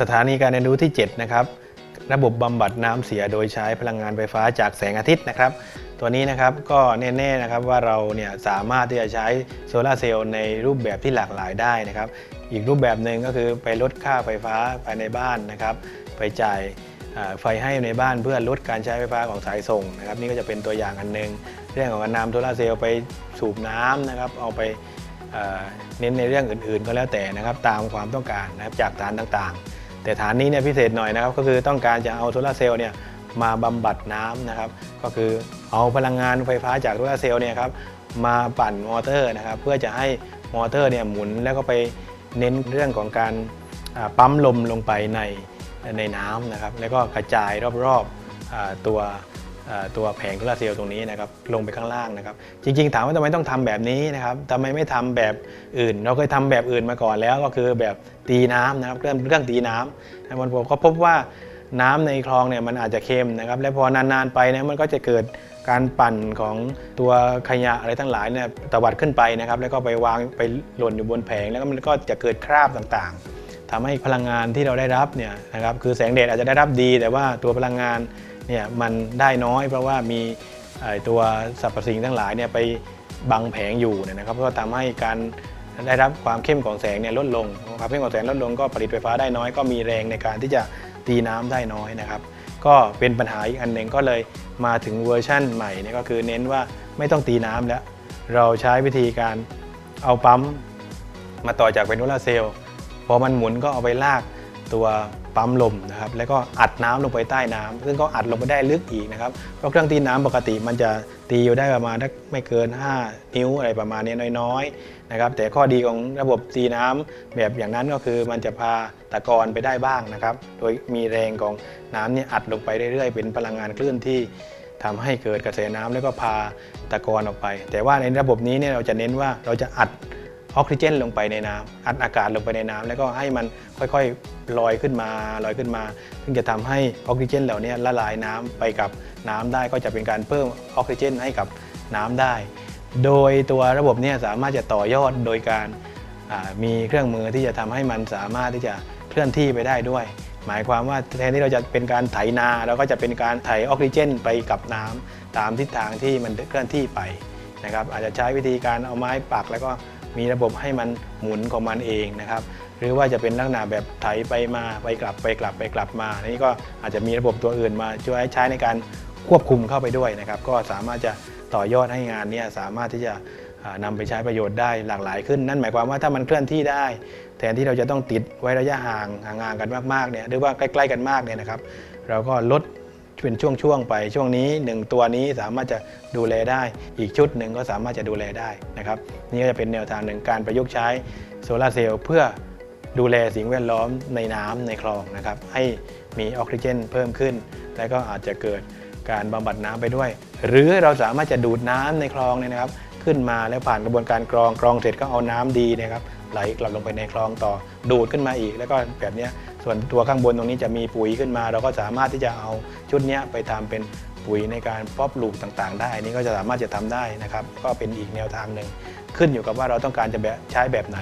สถานีการเรียนรู้ที่ 7 นะครับ ระบบบำบัดน้ำเสียโดยใช้พลังงานไฟฟ้าจากแสงอาทิตย์นะครับ ตัวนี้นะครับก็แน่ๆนะครับว่าเราเนี่ยสามารถที่จะใช้โซลาร์เซลล์ในรูปแบบที่หลากหลายได้นะครับ อีกรูปแบบหนึ่งก็คือไปลดค่าไฟฟ้าภายในบ้านนะครับ ไปจ่ายไฟให้ในบ้านเพื่อลดการใช้ไฟฟ้าของสายส่งนะครับ นี่ก็จะเป็นตัวอย่างอันหนึ่งเรื่องของการนำโซลาร์เซลล์ไปสูบน้ำนะครับ เอาไปเอ่อเน้นในเรื่องอื่นๆก็แล้วแต่นะครับ ตามความต้องการนะครับจากฐานต่างๆ แต่ฐานนี้เนี่ยพิเศษหน่อยนะครับก็คือต้องการจะเอาโซลาเซลล์เนี่ยมาบำบัดน้ำนะครับ ก็คือเอาพลังงานไฟฟ้าจากโซลาเซลล์เนี่ยครับมาปั่นมอเตอร์นะครับ เพื่อจะให้มอเตอร์เนี่ยหมุนแล้วก็ไปเน้นเรื่องของการปั๊มลมลงไปในในน้ำนะครับ แล้วก็กระจายรอบๆตัว ตัวแผงโซลาร์เซลล์ตรงนี้นะครับลงไปข้างล่างนะครับ จริงๆ ถามว่าทำไมต้องทำแบบนี้นะครับทำไมไม่ทำแบบอื่น เราเคยทำแบบอื่นมาก่อนแล้วก็คือแบบตีน้ำนะครับเรื่องเรื่องตีน้ำนะมันผมก็พบว่าน้ำในคลองเนี่ยมันอาจจะเค็มนะครับ และพอนานๆไปเนี่ยมันก็จะเกิดการปั่นของตัวขยะอะไรทั้งหลายเนี่ยตวัดขึ้นไปนะครับ แล้วก็ไปวางไปหล่นอยู่บนแผงแล้วก็มันก็จะเกิดคราบต่างๆทำให้พลังงานที่เราได้รับเนี่ยนะครับคือแสงแดดอาจจะได้รับดี แต่ว่าตัวพลังงาน เนี่ยมันได้น้อยเพราะว่ามีตัวสรรพสิ่งทั้งหลายเนี่ยไปบังแผงอยู่เนี่ยนะครับก็ทำให้การได้รับความเข้มของแสงเนี่ยลดลงความเข้มของแสงลดลงก็ผลิตไฟฟ้าได้น้อย ก็มีแรงในการที่จะตีน้ำได้น้อยนะครับ ก็เป็นปัญหาอีกอันหนึ่งก็เลยมาถึงเวอร์ชั่นใหม่เนี่ยก็คือเน้นว่าไม่ต้องตีน้ำแล้ว เราใช้วิธีการเอาปั๊มมาต่อจากเป็นโซลาเซลล์พอมันหมุนก็เอาไปลาก ตัวปั๊มลมนะครับแล้วก็อัดน้ำลงไปใต้น้ำซึ่งก็อัดลงไปได้ลึกอีกนะครับเพราะเครื่องตีน้ำปกติมันจะตีอยู่ได้ประมาณไม่เกิน 5 นิ้วอะไรประมาณนี้น้อยๆนะครับแต่ข้อดีของระบบตีน้ำแบบอย่างนั้นก็คือมันจะพาตะกอนไปได้บ้างนะครับโดยมีแรงของน้ำเนี่ยอัดลงไปเรื่อยๆ เป็นพลังงานคลื่นที่ทำให้เกิดกระแสน้ำแล้วก็พาตะกอนออกไป แต่ว่าในระบบนี้เนี่ยเราจะเน้นว่าเราจะอัด ออกซิเจนลงไปในน้ำอัดอากาศลงไปในน้ำแล้วก็ให้มันค่อยๆลอยขึ้นมาลอยขึ้นมา ซึ่งจะทำให้ออกซิเจนเหล่านี้ละลายน้ำไปกับน้ำได้ก็จะเป็นการเพิ่มออกซิเจนให้กับน้ำได้ โดยตัวระบบนี้สามารถจะต่อยอดโดยการมีเครื่องมือที่จะทำให้มันสามารถที่จะเคลื่อนที่ไปได้ด้วย หมายความว่าแทนที่เราจะเป็นการไถนาเราก็จะเป็นการไถออกซิเจนไปกับน้ำตามทิศทางที่มันเคลื่อนที่ไปนะครับอาจจะใช้วิธีการเอาไม้ปักแล้วก็ มีระบบให้มันหมุนของมันเองนะครับหรือว่าจะเป็นลักษณะแบบไถไปมาไปกลับไปกลับไปกลับมาอันนี้ก็อาจจะมีระบบตัวอื่นมาช่วยใช้ในการควบคุมเข้าไปด้วยนะครับ ก็สามารถจะต่อยอดให้งานนี้สามารถที่จะอ่านำไปใช้ประโยชน์ได้หลากหลายขึ้น นั่นหมายความว่าถ้ามันเคลื่อนที่ได้ แทนที่เราจะต้องติดไว้ระยะห่างห่างกันมากๆเนี่ยหรือว่าใกล้ ๆ กันมากเนี่ยนะครับ เราก็ลด เป็นช่วงๆไปช่วงนี้ 1 ตัวนี้สามารถจะดูแลได้ อีกชุดหนึ่งก็สามารถจะดูแลได้นะครับนี่ก็จะเป็นแนวทางหนึ่งการประยุกต์ใช้โซลาร์เซลล์เพื่อดูแลสิ่งแวดล้อมในน้ำในคลองนะครับให้มีออกซิเจนเพิ่มขึ้น และก็อาจจะเกิดการบำบัดน้ำไปด้วย หรือเราสามารถจะดูดน้ำในคลองเนี่ยนะครับ ขึ้นมาแล้วผ่านกระบวนการกรองกรองเสร็จก็เอาน้ำดีนะครับไหลกลับลงไปในคลองต่อดูดขึ้นมาอีก แล้วก็แบบนี้ ส่วนตัวข้างบนตรงนี้จะมีปุ๋ยขึ้นมา เราก็สามารถที่จะเอาชุดนี้ไปทำเป็นปุ๋ยในการเพาะปลูกต่างๆ ได้นี่ก็จะสามารถจะทำได้นะครับ ก็เป็นอีกแนวทางหนึ่งขึ้นอยู่กับว่าเราต้องการจะแบบใช้แบบไหน